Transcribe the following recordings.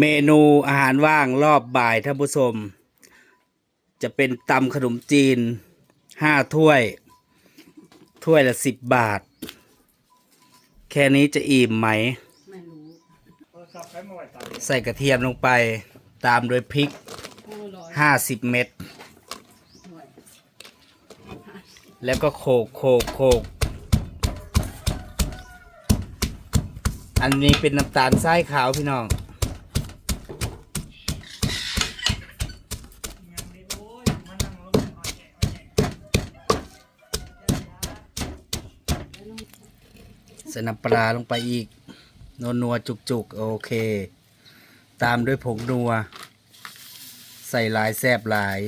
เมนูอาหารว่างรอบบ่ายท่านผู้ชม จะเป็นตำขนมจีนห้าถ้วย ถ้วยละสิบบาท แค่นี้จะอิ่มไหม ไม่รู้ใส่กระเทียมลงไปตามด้วยพริกโอ้ยร้อยห้าสิบเม็ดหน่วยแล้วก็โขกโขกโขกอันนี้เป็นน้ำตาลทรายขาวพี่น้อง ใส่น้ำปลาลงไปอีกนัวนัวจุกจุกโอเค ตามด้วยผงนัว ใส่ลายแซบหลาย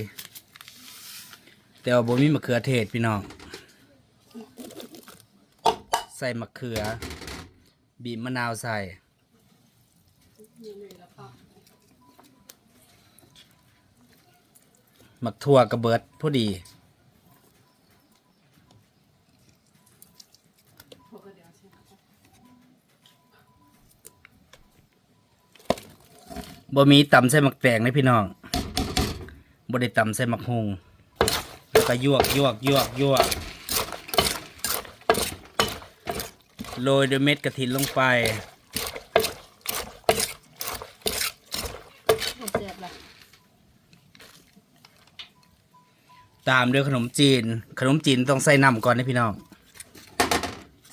แต่ว่าบมีมะเขือเทศพี่น้อง ใส่มะเขือ บีบมะนาวใส่ มักทั่วกระเบิดพอดี บ่มีตำใส่หมักแตงเลยพี่น้องบ่ได้ตำใส่หมักฮุงแล้วก็ยวกยวกยวกยวกโรยด้วยเม็ดกระถินลงไปไม่เจ็บเลยตามด้วยขนมจีน ขนมจีนต้องใส่น้ำก่อนนะพี่น้อง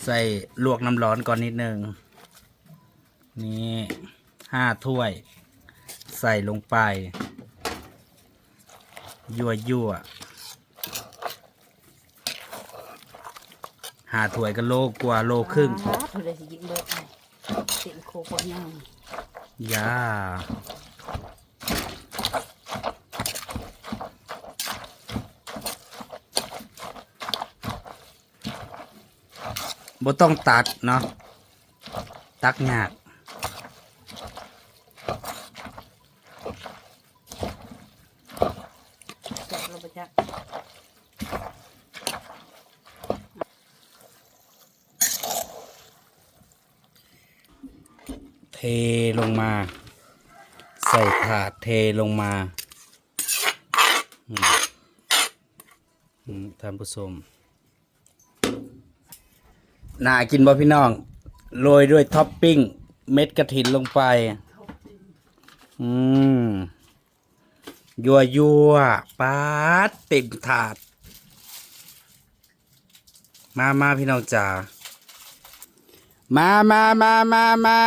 ใส่ลวกน้ำร้อนก่อนนิดนึง นี่ห้าถ้วย ใส่ลงไป ยั่วยั่วหาถ้วยก็โลกว่าโลครึ่งครับเดี๋ยวสิยิงเบิดให้เสียงโคกย่างยาบ่ต้องตัดเนาะตักยาก จับเราไปจัก เท ลงมา ใส่ถาดเทลงมาท่านผู้ชมน่ากินบ่พี่น้องโรยด้วยท็อปปิ้ง เม็ดกระถินลงไป อืม ยัวยัวปาดเต็มถาด มามาพี่น้องจ๋ามามามามามา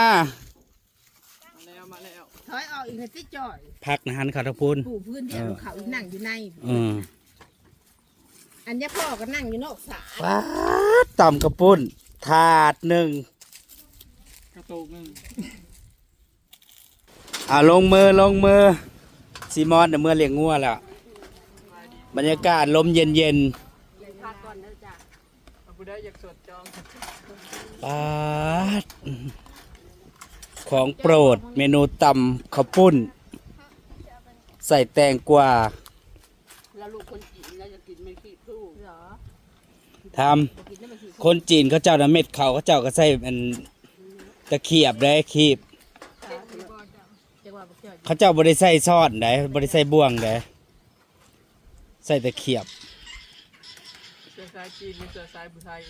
อยออกอีกหน่อยสิจ่อยพักนะฮันเขาทักพูนผู้พื้นแถวเขาอีกนั่งอยู่ใน อืมอันนี้พ่อก็นั่งอยู่นอกศาลปาดต่ำกระปุ้นถาดหนึ่งกระตุกหนึ่งอ่าลงมือลงมือซีมอนเดี๋ยวเมื่อเลี้ยงงัวแล้วบรรยากาศลมเย็นเย็นเอาผู้ได้อยากสดจองๆปาด ของโปรดเมนูตำข้าวปุ้น ใส่แตงกวาแล้วลูกคนจีนแล้วจะกินไม่ขี้ผู้เหรอทำคนจีนเขาเจ้าน้ำเม็ดเขาเขาเจ้าก็ใส่มันตะเขียบได้ขีบจังหวะบอกจ่อยเขาเจ้าบริใส่ซอดได้บริใส่บ่วงได้ใส่ตะเขียบ เสือสายจีนมีเสือสายผู้ไทย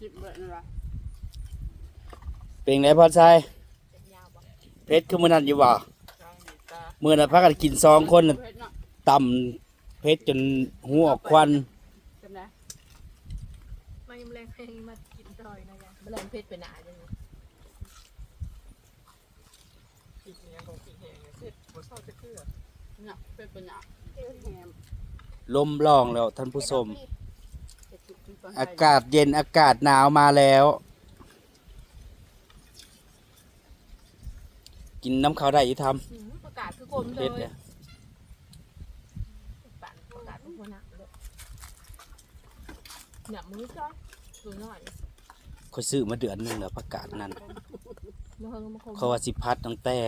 จิบเบิดนั่นละเป็นไงพ่อชายเพชรคือมือนั่นอยู่บ่จางดีตามือนั้นพักกันกินสองคนน่ะเพชรเนาะต่ำเพชรจนหูออกควันจำได้มายังแรงเพลงมากินต่อยนะยายแรงเพชรไปหนาจังเลยจิบเนี่ยของสีแหงเนี่ยเสร็จบ่เศร้าจะเกลือเนาะเป็นปัญญาแฮมลมล่องแล้วท่านผู้ชมจะกินที่ปัญ อากาศเย็นอากาศหนาวมาแล้ว กินน้ำเขาวได้อยี่ทหืมประกาศคือคนำเลเพยชรเนี่ยปั่นประกาศทุกคนนะเลยหนักมือจ้อยดูหน่อยเขาซื้อมาเดือนหนึงแล้วประกาศนั้นมาเฮิงมาคมเขาว่าสิพัดตั้งแต่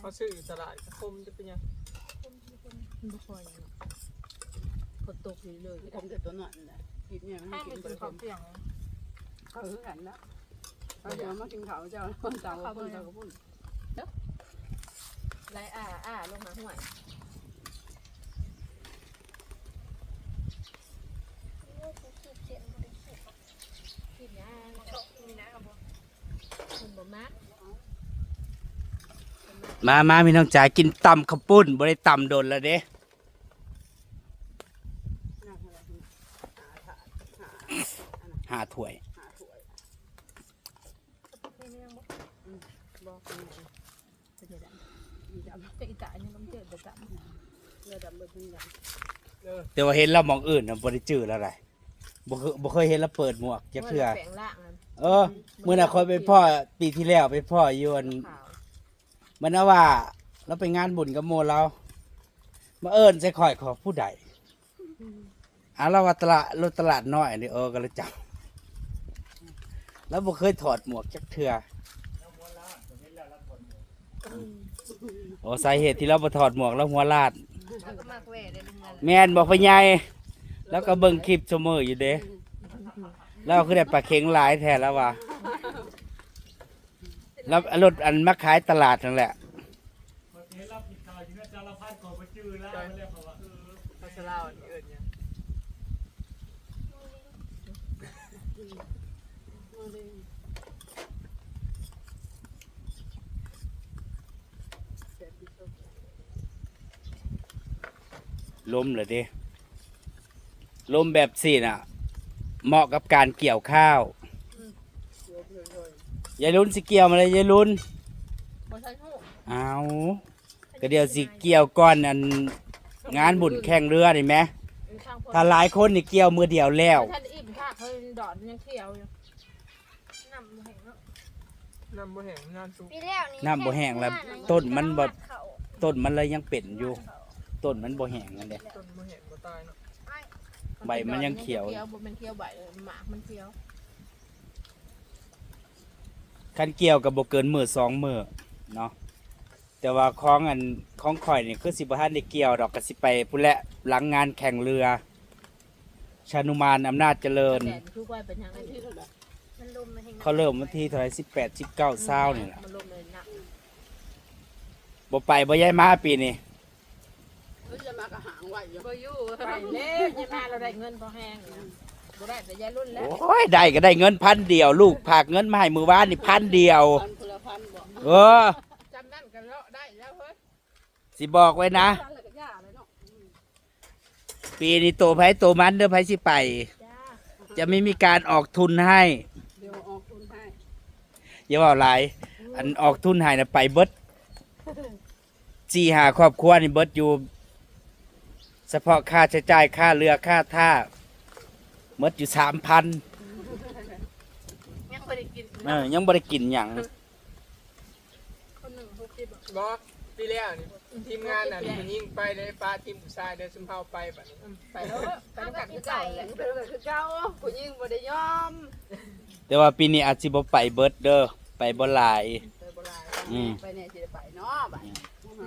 เขาซื้ออยู่ตลาดคมจะเป็นยังไม่ค่อย ฝนตกเลยเลยทำแต่ตัวหน่อยนี่แหละกินเนี่ยมันห้ามกิไปนกินขข้าอวเที่ยงเขาคือกันนะเขาเดี๋ยวมากินข้าวเจ้าคนเจ้าคนเจ้าก็พูดไรอ่าอ่าลงมาห่วยกินยามีนะครับบ่คุณบ่มากมามาพี่น้องจ๋ากินตำข้าวปุ้นบ่ได้ตำโดนแล้วเด้ นั่งอะไรหาถาดหา หาถ้วยแต่ว่าเห็นเรามองอื่นนะบ่ได้จื้อแล้วไรบ่เคยบ่เคยเห็นเราเปิดหมวกจักเทื่อเออเมื้อน่ะคอยไปพ่อปีที่แล้วไปพ่อยวนมันนะว่าเราไปงานบุญกับโมเรามาเอิ้นใส่ข่อยขอผู้ใดอะเราว่าตลาดรถตลาดน้อยนี่เออก็เลยจับ แล้วบ่เคยถอดหมวกจักเทื่อโอ้สาเหตุที่เราบ่ถอดหมวกแล้วหัวลาด แล้วก็มากแหว่ได้ลุงนั่นแม่นบอกพ่อใหญ่แล้วก็เบิ่งคลิปเสมออยู่เด้แล้วคือได้ปลาเข็งหลายแท้แล้วว่ะแล้วรถอันมาขายตลาดนั่นแหละ พัชราอันนี้เอิญเนี่ย ล้มเลยเด้ล้มแบบสี่น่ะ เหมาะกับการเกี่ยวข้าวำเลือดเลือดเลยยายรุ่นสิเกี่ยวมาเลยยายรุ่นบ่ใช่ฮู้เอาก็เดี๋ยวสิเกี่ยวก่อนอันงานบุญแข่งเรือนี่ไหมเป็นข้างพอถ้าหลายคนนี่เกี่ยวมือเดียวแล้วท่านอิ่มค่ะเขาดอดยังเขียวอยู่น้ำบ่แห้งเนาะน้ำบ่แห้งน้ำซุปปีแล้วนี่น้ำบ่แห้งแล้วต้นมันบ่ต้นมันเลยยังเป็นอยู่ ต้นมันบ่แห้งนั่นแหละต้นบ่แห้งบ่ตายเนาะใบมันยังเขียวเขียวบ่แม่นเขียวใบเลยหมากมันเขียวคันเกี่ยวกับบ่เกินมือสองมือเนาะแต่ว่าของอันของข่อยนี่คือสิบ่ทันได้เกี่ยวดอกก็สิไปพุ่นแหละหลังงานแข่งเรือ ชานุมานอำนาจเจริญแดดคือไว้เป็นหยังไงที่มันลมมาแห่งเขาเริ่มวันที่เท่าไหร่สิบแปดสิบเก้าเศร้านี่แหละมันลงเลยหนักบ่ไปบ่ย้ายมาปีนี้ แล้วจะมากระหางไหวอยู่บ่อยู่ไปแล้วยังมาเราได้เงินพอแห้งเนี่ยบ่ได้แต่ยายรุ่นแล้วโอ้ยได้ก็ได้เงินพันเดียว ลูกผากเงินมาให้มือวานนี่พันเดียว พันคนละพันบอกเออจำนั่นกันเลาะได้แล้วเฮ้ยสิบอกไว้นะ พันอะไรก็ย่าเลยเนาะปีนี้โตไผโตมันเด้อไผสิไป จ้าจะไม่มีการออกทุนให้ เดี๋ยวออกทุนให้อย่าว่าหลาย อันออกทุนให้นะไปเบิดสี่หาครอบครัวนี่เบิดอยู่เฉพาะค่าใช้จ่ายค่าเรือค่าท่าเบิดอยู่สามพันยังบ่ได้กินเออยังบ่ได้กินหยังคนหนึ่งหกสิบอะบ่ปีแล้วนี่ทีมงานน่ะผู้หญิงไปได้ปลาทีมผู้ชายได้ซุมเฮาไปบัดนี้ไปแล้วไปน้ำกันคือเก่าแหละเป็นแบบคือเจ้าผู้หญิงบ่ได้ยอมแต่ว่าปีนี้อาจสิบ่ไปเบิดเด้อไปบ่หลาย ไปโบราณอืม ไปเนี่ยสิได้ไปเนาะบัด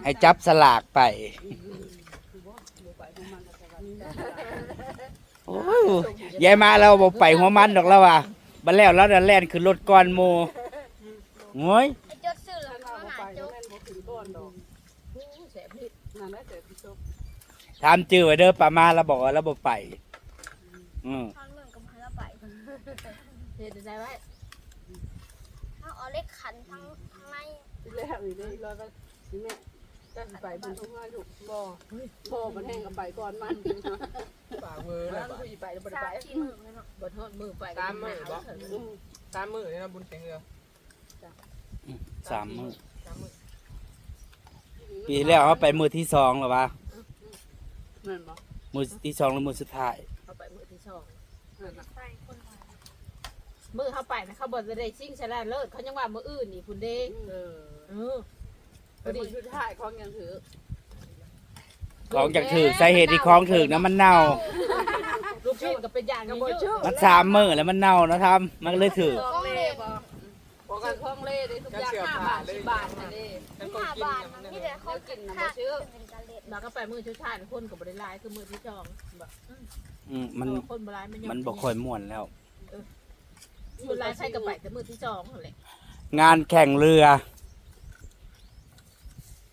ให้จับสลากไป โอ้ยยายมาเราบ่ไปหัวมันดอกแล้วว่ะบัดแล้วแล้วนั่นแล่นขึ้นรถก่อนหมู่โอ้ยไอ้จดซื้อท่านแล้วว่ามาหาจก็กแม่นบ่ถึงก้อกแสบพิษนั่นแหละแต่พี่ซุปถามจื้อไว้เด้อป้ามาเราบอกว่าเราบ่ไป อืมทางเมืองกับพาราไปเฮ็ดได้ไว้เอาเอาเล็กขันทั้งทั้งในที่แรกนี่เด้ร้อยก็สิแม่ จะไปบุญทุกงานถูกบ่พ่อมันแห้งก็ไปก่อนมันปากเวอร์แล้แล้ววผู้หญิงไปแล้วบ่สาได้มไปสี่หมื่นเลยเนาะบ่ทอดมือไปตามมือบ่อืมตามมือนี่นะบุญแข่งเรือสามมื้อตามมือปีที่แล้วเขาไปมื้อที่สองแล้ววะแม่นบ่มื้อที่สองหรือมื้อสุดท้ายเอาไปมือที่สองนั่นน่ะไปคนละมือเขาไปนะเขาบ่จะได้ชิงชนะเลิศเขายังว่ามืออื่นนี่พุ่นเด้เออเออ ไปบุญชุดท้ายของยังถือของจากถือสาเหตุที่ของถือนะมันเน่า ลูกชิ้นก็เป็นอย่างนี้อยู่มันสามมือแล้วมันเน่านะทำมันเลยถือของเล่บ่บ่กันของเล่ได้ทุกอย่าง5บาท10บาทนั่นเล้วก็ห้ากินมันนี่เดี๋ยวเขากินนะค่าบ่ซื้อเรเล่นเราก็ไปมือชุดชาติคนกับบริลายคือมือที่จองแบบอืมมันคนบริลายมันมันบ่ค่อยม่วนแล้วบริลายใช่กับไปแต่มือที่จองนั่นแหละงานแข่งเรือ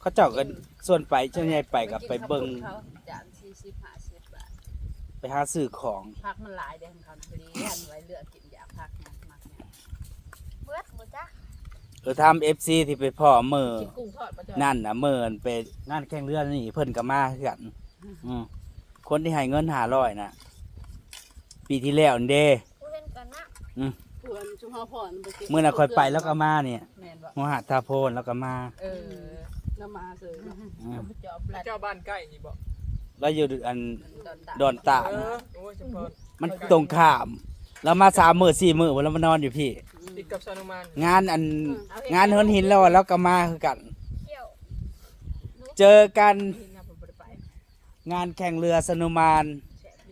เขาเจ้ากันส่วนไปเจ้าใหญ่ไปกับไปเบิ่งเขาจานสี่สิบห้าสิบบาทไปหาซื้อของพักมันหลายเด้ของเขานะเลี้ยนไว้เลือกกินอยากพักเนี่ยมักเนี่ยเบิดบ่จ้ะเออทำเอฟซีที่ไปพ่อเมื่อกินกุ้งทอดปลาจอยนั่นนะเมื่อนไปงานแข่งเรือนี่เพิ่นก็มาคือกันอืมคนที่ให้เงินหาร้อยนะปีที่แล้วนี่เด้กูเห็นกันนะเพื่อนชุมเฮาพ่อนบ่กินเมื่อน่ะคอยไปแล้วก็มาเนี่ยแม่นบ่มหาทาโพนแล้วก็มา เออ น้ำมาเสยเนาะอืมปลาจอบปลาเจ้าบ้านใกล้นี่บ่แล้วอยู่อันดอนตาดอนตาเอนะอโอ้ยเฉพาะมันตรงข้ามแล้วมาสามมื้อสี่มื้อแล้วมานอนอยู่พี่ ติดกับซานุมานงานอันงานเฮินหินแล้วแล้วก็มาคือกัน เที่ยวเจอกันที่งานผมบ่ได้ไปงานแข่งเรือสนุมาน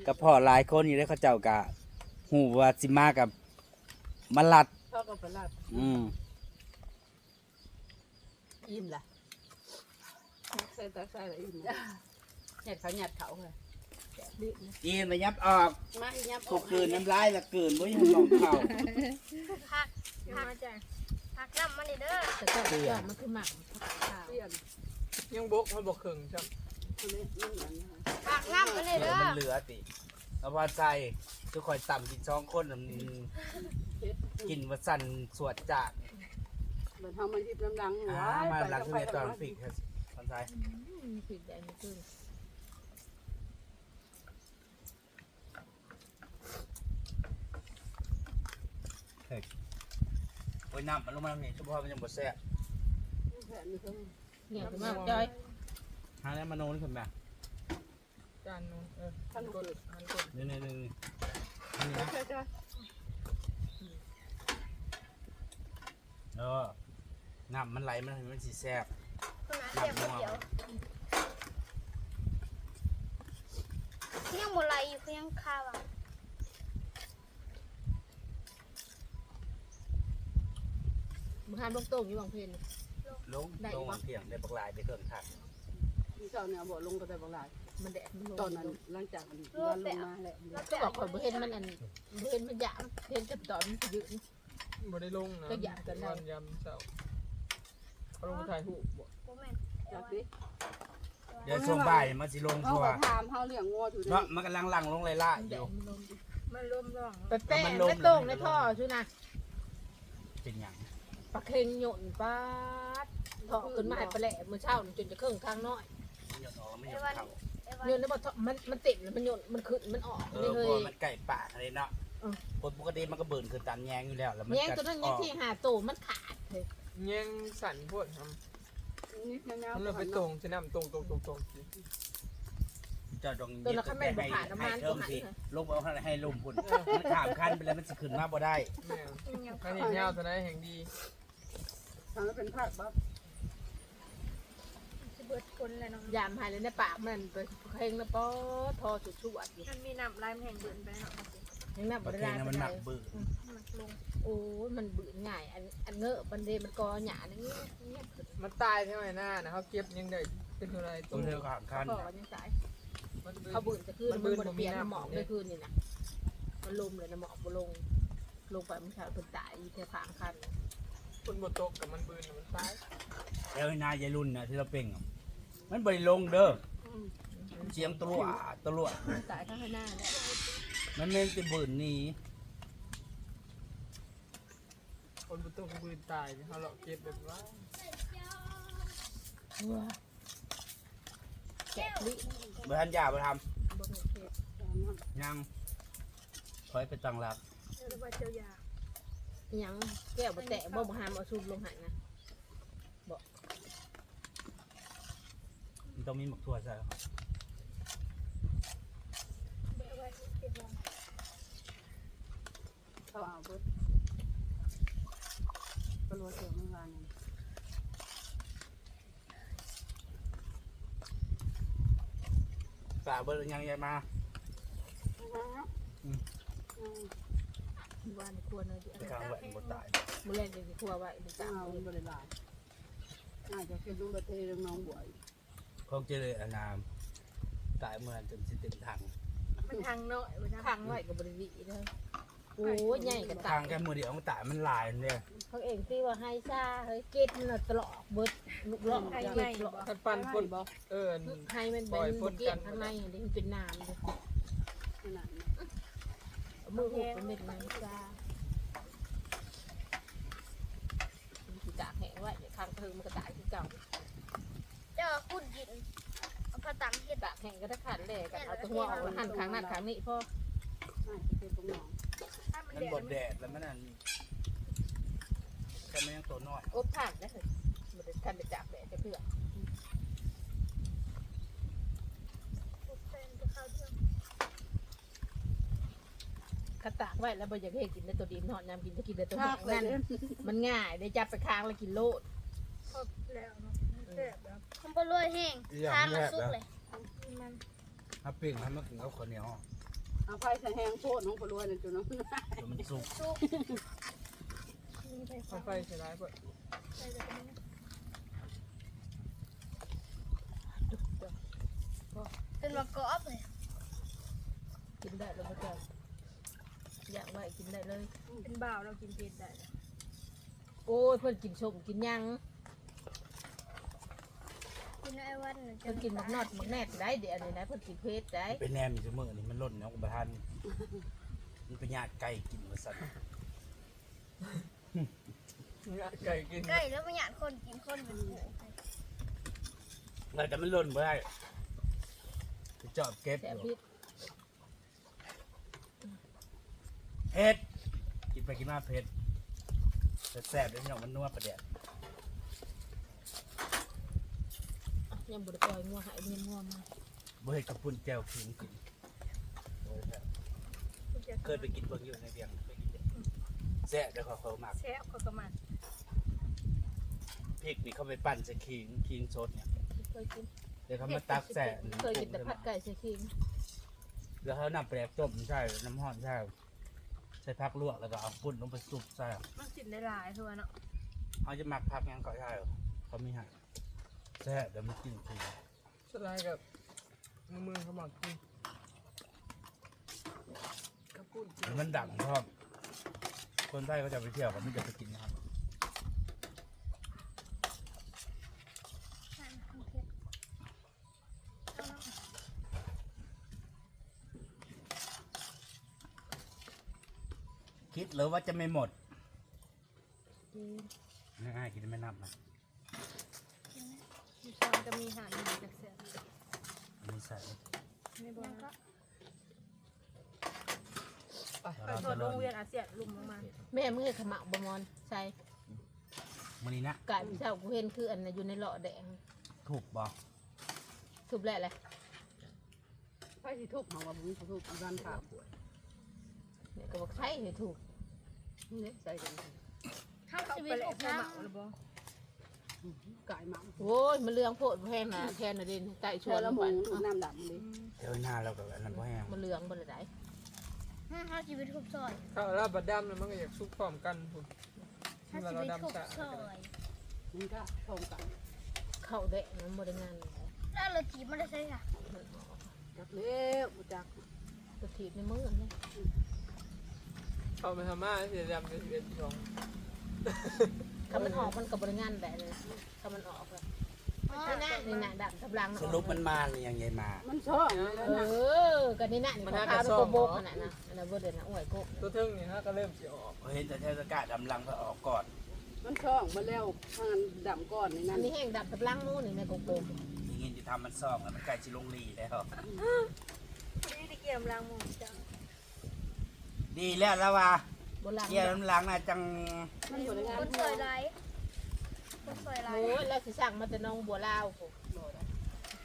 กับพ่อหลายคนอยู่ได้เขาเจ้ากะหูว่าสิมากับมาลัดเขาก็ไปลาดอืมอิ่มล่ะใส่ตาใส่ละอิ่มเห็ดเขาหยัดเขาเลยอีนมายับออกมาอียับถูกคืนน้ำลายละเกินบ่ยังมองเข้าพักมาจ้ะพักน้ำมันนี่เด้อแต่จอบจอบมันคือหมักข้าวเปลี่ยนยังบกมันบ่ครึ่งใช่อันนี้นี่เหมือนพักน้ำมันนี่เดี๋ยเด้วอมันเหลือติแล้วพอใจทุกคนต่ำกินสองคนน่ะมันเฮ็ดกินว่าสั่นสวดจากเหมือนทำมันทิพน้ำดังอ่ามาหลังคือในตอนปิกครับ ตอนใจผิดใจไม่ขึ้นโอ้ยน้ำมันลงมาเนี่ยเฉพาะมันยังบ่แซ่บแผ่นนี่ก็เนี่ยคือมากจอยหาแล้วมาโนนี่คนแบบจานนู้นเออท่านกดมันกดนี่นี่นี่นี่นะใช่ใช่เออน้ำมันไหลมันมันสิแซ่บ คนหาเสียบก๋วเตี๋ยวยังบ่ไหลอยู่คือยังคาว่ะมึงห้ามลงโต้งอยู่บางเพลนลงลงวางเพียงได้บักลายได้เครื่องขัดที่เจ้าเนี่ยบอกลงก็ได้บางลาย มันแดดมันลงตอนนั้นหลังจากมันลงมาแหละก็บอกคนเห็นมันอันเห็นมันหยามเห็นแต่ตอนมันยืนบ่ได้ลงนะก็อยากกันได้วันยามเช้าเขาลงมาถ่ายรูบ่ บ่แม่นจักดิเดี๋ยวช่วงบ่ายมันสิลงเขาทั่วก็ถามเขาเลี้ยงงัวอยู่เนาะมันกำลังหลังลงไล่ล่าอแดยู่ดมันลงมันร่มร่องแต่แต่มันลงไม่โต้งในท่อชูนะเป็นหยังปลาเค็งหย่นป้าดท่อขึ้นมาให้ปลาแหละมื้อเช้านี่จนจะเครื่องทางน้อยมันหยดออกไม่หยดเข้าไอ้วันหย่นแล้วบ่ท่อมันมันติดแล้วมันหย่นมันขึ้นมันออกเอนี่อเฮ้เพยราะมันไก่ป่าอะไรเนาะเออ คนปกติมันก็เบิ่นคือตันแยงอยู่แล้วแล้วมันแยงตัวนั้นยังที่หาโตมันขาดเลยแย่งสั่นพวดท นี่แนวำมันเลยไปตรงจะนำตรงตรงตรงตรงสิเจะต้องตัวละคันแม่นบ่ขาดน้ำมันเพิ่ตัวมหันสิน่ะลงไปเอาให้ลมพุ่นมันข้ามคันไปแล้วมันสิขึ้นมาบ่ได้แม่อันนี้ยาวเท่านั้นแห่งดีทางนั้นเป็นภาคบัฟสิเบิดคนแล้วน้องยามหายเลยในปากมันไปเค็งแล้วป้อทอสุดชวดอยู่มันมีน้ำลายมันแห้งเบิ่นไปเนาะยังนับบ่บ่เทได้งมันหนักบื้อมันลงโอ้ยมันบืนง่าย อันอันเงอะบันเดมันกอหยาอย่างเงี้ยเงี้ยขึ้น มันตายใช่ไหมหน้านะเขาเก็บยังได้เป็นเท่าไรตัตัววเธอข้ามคัน เขาบอกยังสายมันเขาบืนจะขึ้นมันมันบืนบนเปลี่ยนบ่มีน้ำน้ำหมอกไม่ขึ้นนี่นะมันลมเลยน้ำหมอกบ่ลง ลงไปมันขาดเป็นตายแค่ขางคันคนบนโต๊ะกับมันบืนน่ะมันตายแล้วนายยายรุ่นน่ะที่เราเป่งอะมันบ่ได้ลงเด้อเสียงตะลั่วตะลั่วมันตายข้างหน้าเนี่ยมันแม่นสิบืนหนี้ คนบนโต๊ะก็บืนตายเขาเลาะเก็บแบบว่าว้าแกะลิบ่ทันยาบ่ทำบนเขตยังคอยไปตั้งหลักแล้วว่าเจ้ายาอิหยังแก้วบ่แตะบ่บ่หามเอาชุบลงหันนะมันต้องมีหมกทั่วใส่เบิดไว้เก็บไว้เขาเอาเบิดก็ รัวเสียงมันวางฝากเบิ่งยังยายมาว่าในครัวเนยเดี๋ยวไปกลางแหวนบ่ตายมื้อแรกเดี๋ยวสิครัวไว้เป็นจ้าสามเอามื้อบริลายน่าจะเป็นลูกระเทน้องบวยคคงจะเลยอนามตายเมื่อจนสิเต็มถังมันทางน้อยมันทางไว้กับบริวิเลยโอ้ยใหญ่กับทาตางแค่มือเดียวมันตายมันลายเนี่ย เขาเองที่ว่าให้ซ่าเฮ้ยก็ดมันตลอดเบิดลูกหลอกเก็ดหลอกคันปันฝนเออให้มันเป็นบุเก็ตข้างในอันนี้มันเป็นน้ำเลยขนามือหุบเป็นเม็ดน้ำซ่ามันตากแห้งไว้เดี๋ยวข้างคืนมันก็ตายที่เก่าเจ้าขุดดินเอาผ้าตังเฮ็ดตากแห้งก็ถ้าขาดแหลกเอาตัวหัวออกแล้วหั่นข้างนั้นข้างนี้พ่อให้มันมันแดบดดแดดแล้วมันนั่น แค่ไม่ยังตัวน้อยอบผ่านได้เลยมันจะทันไปจับแหลกจะเพื่อขุดเป็นจะเข้าเรื่องข้าตากไว้แล้วบ่อยากให้กินได้ตัวดีนอนยามกินจะกินได้ตัวภาแห้คงเลยนั่นเนี่ยมันง่ายได้จับไปค้างแล้วกินโลดครบแล้วเนาะแซ่บแล้วคำบ่รวยแห้งทานละสุกเลยมันถ้าปิ้งให้มันกินกับข้าวเหนียวเอาไฟใส่แห้งโพดของปลวยเลยจุ๊เนาะเดี๋ยวมันสุก สุกเอาไฟเสียร้ายเพิ่นใส่แบบนี้เป็นมะกอกเลยกินได้แล้วก็จะอยากไว้กินได้เลย เป็นบ่าวเรากินเผ็ดได้ โอ้ยเพิ่นกินชมกินหยังกินไอ้วันน่ะเพิ่นกินมักนอดมักแนดได้เดี๋ยวนี้นะเพิ่นกินเพชรได้เป็นแนมอยู่เสมอนี่มันล่นเนาะประทานมันเป็นญาติไก่กินมาสั่น ไก่กินใกล้แล้วไม่อยากคนกินคนเป็นหมูเราจะมันล่นไม่ได้ไปจอบเก็บแสอบยู่พิษเผ็ดกินไปกินมาเผ็ดแต่แซ่บเลยพี่น้องมันนัวประเดี๋ยวยังบ่ได้ปล่อยงัวหายเมียงัวมาบ่เห็ดกระปุ่นแก้วขิงกินโอ้ยแซ่บเคยไปกินเบิ่งอยู่ในเบียงไปกินเด้อแซ่บเดี๋ยวเขาเขาหมักแซ่บเขาก็มัน พริกนี่เขาไปปั่นใส่ขิงขิงสดเนี่ยเคยกินเดี๋ยวเขามาตักแซ่เคยกินแต่ผัดไก่ใส่ขิงแล้วเขานำแปลกต้มใช่น้ำห้อนใช่ใส่ผักลวกแล้วก็เอาปุ่นลงไปซุปใช่มันกินได้หลายทั่วเนาะเขาจะหมักผักหยังก็ใช่เขามีให้แซ่บเดี๋ยวมันกินขิงสลายกับมือมือเขาบอกกินกระปุ้นแล้วมันดังชอบคนไทยเขาจะไปเที่ยวเขาไม่จะไปกินนะครับ ใช่มันเผ็ดเอาเนาะ คิด หรือว่าจะไม่หมดอืมง่ายๆกินไม่นับนะมีช้อนก็มีหางมีกระเสียบมีใส่ไม่บอกนะแล้วเราจะเริ่มลุมลงมาแม่มึงให้ขมะบ่มอนใส่มันนี้นะไก่พี่เจ้ากูเห็นคืออันน่ะอยู่ในหลอดแดงถูกบอกทุบแหละเลยไฟสิทุบเขาว่าผมสิทุบด้านขาป่วยเนี่ยก็บอกใช่ให้ถูก นี่ใส่กันข้าวชีวิตอกน้ไก่หมักโอ้ยมันเรื่องโพดแพงนะแค่น่ะเด่นไก่ชเชื่วอนแล้วหมูมันดูน้ำดำเลยเดี๋ยวหน้าเรากับอันนั้นพ่อแห้งมันเรื่องบ่ได้ำข้าวชีวิตทุบซอยข้าวราบดำแล้วมันก็อยากซุกพร้อมกันพุ่นข้าวเวชีลาวิตเราทุบดำสะซอยมันก็ตรงกันเข้าแดงมันบ่ได้งานเลยแล้วเราถีบมันได้ใช่ค่ะมันออกจักเลี้ยวจักกระถีบในมือนี่ เข้าไปทำมาเสียดำเป็นเอ็ดสองถ้ามันออกมันก็บ่ได้งานแบบเลยถ้ามันออกแล้วนี่นะนี่นะดับกำลังสรุปมันมาหรือยังไงมา มันชอบเลยเอนะอก็นี่นะนี่ขาวๆเป็นโบกขนาดนะอันนั้นบ่เด่นนะอ้วยโกกตัวเทิงนี่ฮะก็เริ่มสิออกเห็นแต่เทศกาลดำลังก็ออกก่อน มันชอบมาแล้วทางดำก้อนในอันั้นนนี้แห้งดับกำลังนู้นนี่ในโกโก้อย่างงี้จะทำมันซ่อมแล้วมันใกล้จะลงรีแล้วนี่ได้เกี่ยมล้างมือจัง ดีแล้วแล้วว่าโบราณเกี่ยวน้ำล้างน่ะจังมันอยู่ในงานคนสวยไรคนสวยไรโอ้ยแล้วสิสั่งมาแต่น้องบัวลาวพุ่นบ่ได้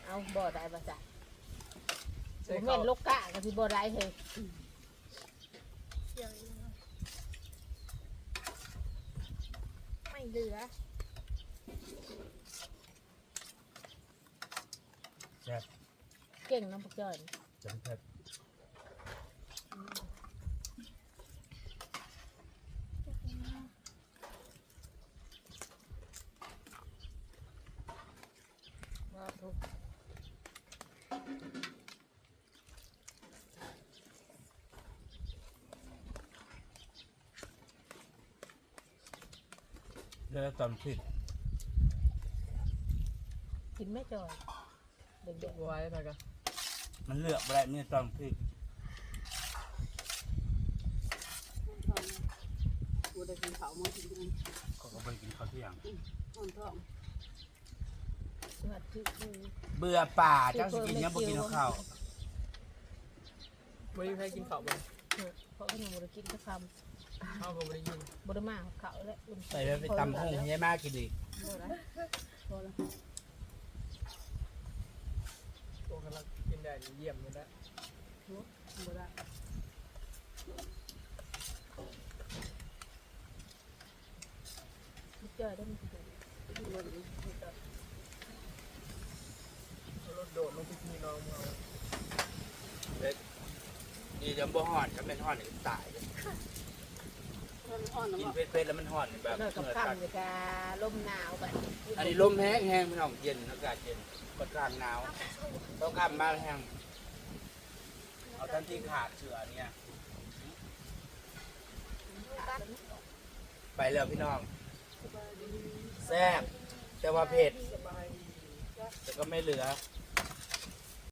เอาบ่ได้บ่จ้ะใส่บ่ข้าแม่วนลูกกะก็สิบ่ได้เฮ้ยเสียงไม่เหลือแซ่บเก่งน้ำปักจ้อยจังเผ็ ดเดี๋ยวตอนผิดกินไม่จอยเด็จุกกไว้แล้วกันมันเลือกไปได้มีตอนผิดกูได้กินข้าวมากินกันเขาก็ไปกินข้าวเที่ยงท้องท้องๆสวัสดีคือ เบื่อป่าเจ้าสิกินยังบ่กินข้าวไม่ได้ใครกินข้าวบ่เพราะว่าหนูบ่ได้กินสักคข้าวก็ไม่ได้ยินำบ่ได้มาเขาและใส่ไปตำหงให้ยายมากกินอีกบ่ได้พอแล้วตัวกำลังกินได้นี่เยี่ยมเลยนะบ่ได้ไม่จอยได้มันกินบ่ได้รถ โดดลงไปที่น้องเราดีจำบ่ห่อนถ้าเป็นห่อนนี่ตายมันอ่อนแล้วกินบ่เผ็ดๆแล้วมันห่อนแบบเลิกกับเหงื่อข้าวตัดเลยกาลมหนาวแบบอันนี้ลมแห้งแห้งพี่น้องเย็นอากาศเย็นกดกลางหนาวต้องกลับมาแห้งเอาทันที่ขาดเชือเนี่ยไปแล้วพี่น้องแซ่บแต่ว่าเผ็ดแต่ก็ไม่เหลือส